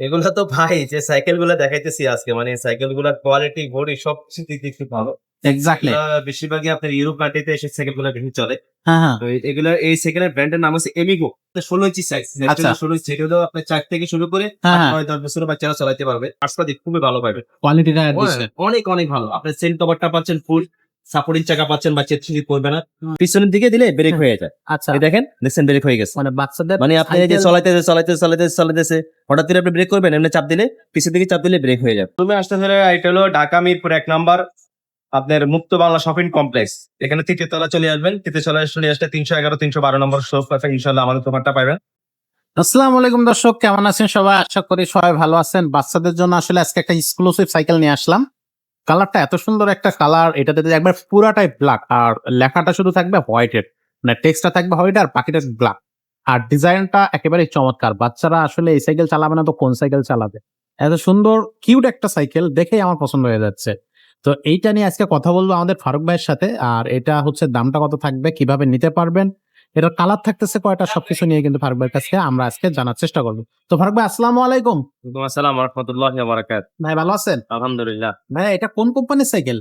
এগুলো তো ভাই যে সাইকেলগুলো দেখাইতেছি আজকে মানে সাইকেলগুলার কোয়ালিটি বডি সব কিছু দিক দিয়ে ভালো। এক্স্যাক্টলি বেশিরভাগই আপনার ইউরোপ কান্ট্রিতে এসে সাইকেলগুলো বেশি চলে। হ্যাঁ হ্যাঁ। তো এগুলো এই সাইকেলের ব্র্যান্ডের নাম হচ্ছে এমিগো ষোলো ইঞ্চি সাইজ আচ্ছা। ষোলো ইঞ্চি হলো আপনার চার থেকে শুরু করে হ্যাঁ, হ্যাঁ। নয় দশ বছরের বাচ্চারা চালাতে পারবে। আসপা খুবই ভালো পাবে। কোয়ালিটিটা অনেক অনেক ভালো। আপনার সেন্ট কভারটা পাচ্ছেন ফুল সাপোর্টিং চাকা পাচ্ছেন বা চেত্রি পড়বে না পিছনের দিকে দিলে ব্রেক হয়ে যায়। আচ্ছা। দেখেন দেখছেন ব্রেক হয়ে গেছে। মানে বাচ্চাদের মানে আপনি যে চলাইতেছে চলাইতেছে চলাইতেছে চলাইতেছে হঠাৎ করে আপনি ব্রেক করবেন এমনি চাপ দিলে পিছের দিকে চাপ দিলে ব্রেক হয়ে যাবে। তুমি আসতে ধরে এটা হলো ঢাকা মিরপুর এক নাম্বার আপনার মুক্ত বাংলা শপিং কমপ্লেক্স। এখানে তৃতীয় তলা চলে আসবেন তৃতীয় তলা চলে আসলে তিনশো এগারো তিনশো বারো নম্বর শপ আছে ইনশাল্লাহ আমাদের তোমারটা পাবেন। আসসালামু আলাইকুম দর্শক কেমন আছেন সবাই? আশা করি সবাই ভালো আছেন। বাচ্চাদের জন্য আসলে আজকে একটা এক্সক্লুসিভ সাইকেল নিয়ে আসলাম। কালারটা এত সুন্দর একটা কালার এটাতে একবার পুরাটাই ব্ল্যাক আর লেখাটা শুধু থাকবে হোয়াইটের মানে টেক্সটটা থাকবে হোয়াইট আর বাকিটা ব্ল্যাক আর ডিজাইনটা একেবারেই চমৎকার, বাচ্চারা আসলে এই সাইকেল চালাবে না তো কোন সাইকেল চালাবে? এত সুন্দর কিউট একটা সাইকেল দেখেই আমার পছন্দ হয়ে যাচ্ছে। তো এইটা নিয়ে আজকে কথা বলব আমাদের ফারুক ভাইয়ের সাথে, আর এটা হচ্ছে দামটা কত থাকবে, কীভাবে নিতে পারবেন এটার কালার থাকতেছে কয়টা সবকিছু নিয়ে কিন্তু ফারুক ভাইয়ের কাছে আমরা আজকে জানার চেষ্টা করব। তো ফারুক ভাই আসসালামু আলাইকুম। আসসালাম রহমতুল্লাহ বারাকাত ভাই ভালো আছেন? আলহামদুলিল্লাহ। ভাই এটা কোন কোম্পানির সাইকেল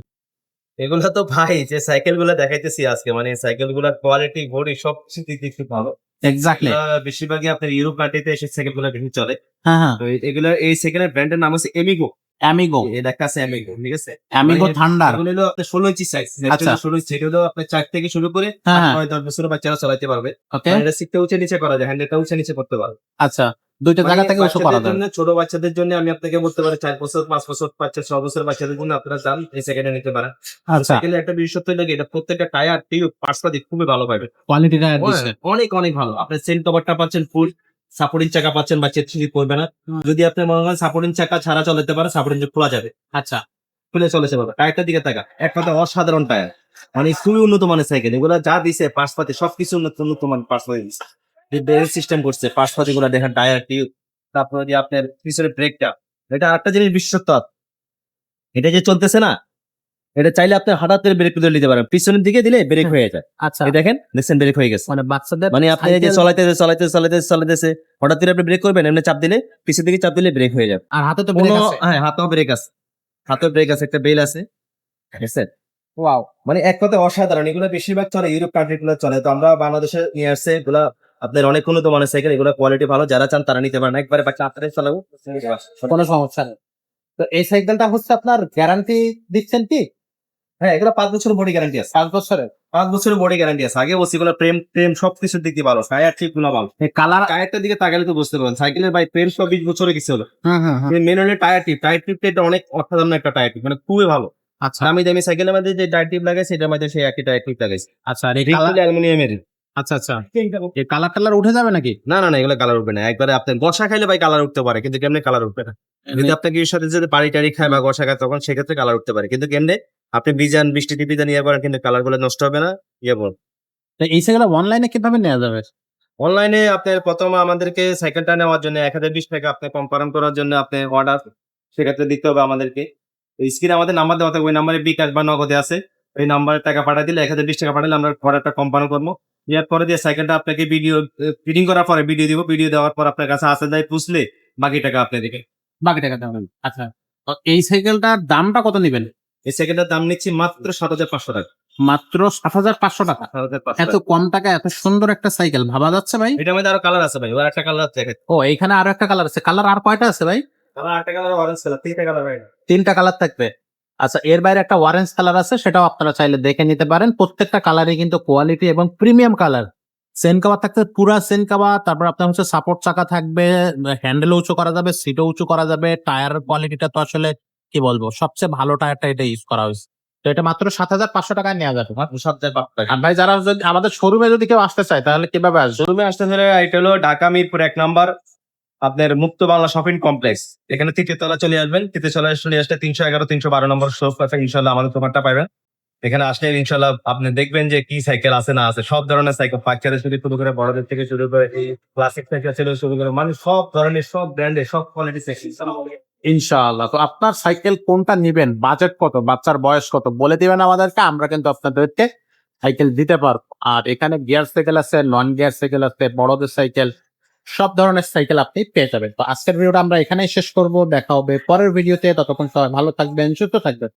এগুলো তো ভাই যে সাইকেলগুলো দেখাইতেছি আজকে মানে সাইকেলগুলার কোয়ালিটি বডি সব কিছু দিক দিয়ে ভালো। এক্স্যাক্টলি বেশিরভাগই আপনার ইউরোপ কান্ট্রিতে এসে সাইকেলগুলো বেশি চলে। হ্যাঁ হ্যাঁ। তো এগুলো এই সাইকেলের ব্র্যান্ডের নাম হচ্ছে এমিগো অ্যামিগো এই দেখা আছে এমিগো ঠিক আছে? অ্যামিগো মানে থান্ডার এগুলো হলো আপনার ষোলো ইঞ্চি সাইজ আচ্ছা। ষোলো ইঞ্চি এটা হলো আপনার চার থেকে শুরু করে হ্যাঁ হ্যাঁ। নয় দশ বছরের বাচ্চারা চালাতে পারবে। আর এটা সিটটা উঁচে নিচে করা যায় হ্যান্ডেলটা উঁচে নিচে করতে পারবে। আচ্ছা দুইটা জায়গা মানে থেকে উঁচু করা জন্য, ছোট বাচ্চাদের জন্য আমি আপনাকে বলতে পারি চার বছর পাঁচ বছর বাচ্চা ছ বছর বাচ্চাদের জন্য আপনারা যান এই সেকেন্ডে নিতে পারেন। আচ্ছা। সাইকেলের একটা বিশেষত্ব লাগে এটা প্রত্যেকটা টায়ার টিউব পার্টসটা দিক খুবই ভালো পাবে। কোয়ালিটিটা অনেক অনেক ভালো। আপনি সেন্ট কভারটা পাচ্ছেন ফুল সাপোর্টিং চাকা পাচ্ছেন বা চেত্রি পড়বে না। যদি আপনি মনে করেন সাপোর্টিং চাকা ছাড়া চলাতে পারে সাপোর্টিং খোলা যাবে। আচ্ছা খুলে চলেছে বাবা টায়ারটার দিকে তাকা এক কথা অসাধারণ টায়ার। মানে খুবই উন্নত মানের সাইকেল। এগুলো যা দিছে পার্সপাতি সবকিছু উন্নত উন্নত মানের পার্সপাতি দিচ্ছে ব্রেক সিস্টেম করছে পার্সপাতি গুলো দেখেন টায়ার টিউব তারপরে যে আপনার পিছনে ব্রেকটা এটা আরেকটা জিনিস বিশেষত্ব। আছে। এটা যে চলতেছে না এটা চাইলে আপনি হঠাৎ করে ব্রেক নিতে পারেন। পিছনের দিকে দিলে ব্রেক হয়ে যায়। আচ্ছা। দেখেন দেখছেন ব্রেক হয়ে গেছে। মানে বাচ্চাদের মানে আপনি যে চলাইতেছে চলাইতেছে চলাইতেছে চলাইতেছে হঠাৎ করে আপনি ব্রেক করবেন এমনি চাপ দিলে পিছের দিকে চাপ দিলে ব্রেক হয়ে যাবে। আর হাতে তো ব্রেক আছে। হ্যাঁ হাতেও ব্রেক আছে। হাতেও ব্রেক আছে একটা বেল আছে। বুঝছেন ওয়াও। মানে এক কথায় অসাধারণ। এগুলো বেশিরভাগ চলে ইউরোপ কান্ট্রি গুলো চলে। তো আমরা বাংলাদেশে নিয়ে আসছে এগুলা আপনার অনেক উন্নত মানের সাইকেল এগুলো কোয়ালিটি ভালো। যারা চান তারা নিতে পারেন। একবারে বাচ্চা হাতে চালাবো কোনো সমস্যা নেই। তো এই সাইকেলটা হচ্ছে আপনার গ্যারান্টি দিচ্ছেন কি? হ্যাঁ এগুলো পাঁচ বছর বডি গ্যারান্টি আছে। পাঁচ বছরের পাঁচ বছরের বডি গ্যারান্টি আছে। আগে বলছি এগুলো প্রেম প্রেম সবকিছুর দিক দিয়ে ভালো। টায়ার ঠিকগুলো ভালো কালার টায়ারটার দিকে তাকালে তো বুঝতে পারবেন। সাইকেলের ভাই প্রেম সব বিশ বছরে কিছু হলো। মেন হলে টায়ার টিপ টায়ার টিপটা এটা অনেক অসাধারণ একটা টায়ার টিপ মানে খুবই ভালো। আচ্ছা। দামি দামি সাইকেলের মধ্যে যে টায়ার টিপ লাগাইছে এটার মধ্যে সেই একই টায়ার টিপ লাগাইছে। আচ্ছা আর এই কালার অ্যালুমিনিয়ামের আচ্ছা আচ্ছা। কালার টালার উঠে যাবে নাকি? না না না এগুলো কালার উঠবে না। একবারে আপনার গসা খাইলে ভাই কালার উঠতে পারে কিন্তু কেমনে কালার উঠবে না? যদি আপনাকে এর সাথে যদি বাড়ি টাড়ি খায় বা গসা খায় তখন সেক্ষেত্রে কালার উঠতে পারে। কিন্তু কেমনে? আপনি বিজান বৃষ্টি দেন ইয়ে করেন কিন্তু কালারগুলো নষ্ট হবে না ইয়ে বল এই সাইকেল অনলাইনে কীভাবে নেওয়া যাবে? অনলাইনে আপনার প্রথম আমাদেরকে সাইকেলটা নেওয়ার জন্য এক হাজার বিশ টাকা আপনি কনফার্ম করার জন্য আপনি অর্ডার সেক্ষেত্রে দিতে হবে আমাদেরকে। স্ক্রিনে আমাদের নাম্বার দেওয়া থাকবে ওই নাম্বারে বিকাশ বা নগদে আছে। ওই নাম্বারে টাকা পাঠিয়ে দিলে এক হাজার বিশ টাকা পাঠালে আমরা অর্ডারটা কনফার্ম করব। দেওয়ার পরে দিয়ে সাইকেলটা আপনাকে ভিডিও ফিটিং করার পরে ভিডিও দিব। ভিডিও দেওয়ার পর আপনার কাছে আসে যায় পুষলে বাকি টাকা আপনি দিকে। বাকি টাকা দেওয়া আচ্ছা তো এই সাইকেলটার দামটা কত নেবেন? এই সাইকেলটার দাম নিচ্ছি মাত্র সাত হাজার পাঁচশো টাকা। মাত্র সাত হাজার পাঁচশো টাকা। এত কম টাকা এত সুন্দর একটা সাইকেল ভাবা যাচ্ছে ভাই? এটার মধ্যে আরও কালার আছে ভাই ওর একটা কালার আছে ও এইখানে আরও একটা কালার আছে। কালার আর কয়টা আছে ভাই? কালার একটা কালার অরেঞ্জ কালার তিনটা কালার ভাই। তিনটা কালার থাকবে। আচ্ছা এর বাইরে একটা অরেঞ্জ কালার আছে সেটাও আপনারা চাইলে দেখে নিতে পারেন। প্রত্যেকটা কালারই কিন্তু কোয়ালিটি এবং প্রিমিয়াম কালার সেন কাভার থাকতে পুরা সেন কাভার তারপর আপনার হচ্ছে সাপোর্ট চাকা থাকবে হ্যান্ডেল উঁচু করা যাবে সিটও উঁচু করা যাবে টায়ার কোয়ালিটিটা তো আসলে কি বলব সবচেয়ে ভালো টায়ারটা এটা ইউজ করা হয়েছে। তো এটা মাত্র সাত হাজার পাঁচশো টাকায় নেওয়া যাবে। সাত হাজার পাঁচশো টাকা আর ভাই যারা যদি আমাদের শোরুমে যদি কেউ আসতে চায় তাহলে কীভাবে আসবে? শোরুমে আসতে হলে এটা হলো ঢাকা মিরপুর এক নাম্বার আপনার মুক্ত বাংলা শপিং কমপ্লেক্স এখানে তৃতীয় তলা চলে আসবেন তৃতীয় তলা চলে আসলে তিনশো এগারো তিনশো বারো নম্বর শপ আছে ইনশাল্লাহ আমাদের তোমারটা পাবেন। এখানে আসলে ইনশাল্লাহ আপনি দেখবেন যে কি সাইকেল আছে না আছে সব ধরনের সাইকেল বাচ্চাদের থেকে শুরু করে বড়দের থেকে শুরু করে ক্লাসিক সাইকেল থেকে শুরু করে মানে সব ধরনের সব ব্র্যান্ডের সব কোয়ালিটি সাইকেল ইনশাআল্লাহ। তো আপনার সাইকেল কোনটা নিবেন? বাজেট কত? বাচ্চার বয়স কত? বলে দিবেন আমাদেরকে, আমরা কিন্তু আপনাদেরকে সাইকেল দিতে পারব। আর এখানে গিয়ার সাইকেল আছে, নন গিয়ার সাইকেল আছে, বড়দের সাইকেল, সব ধরনের সাইকেল আপনি পেয়ে যাবেন। তো আজকের ভিডিওটা আমরা এখানেই শেষ করব। দেখা হবে পরের ভিডিওতে। ততক্ষণ সবাই ভালো থাকবেন, সুস্থ থাকবেন।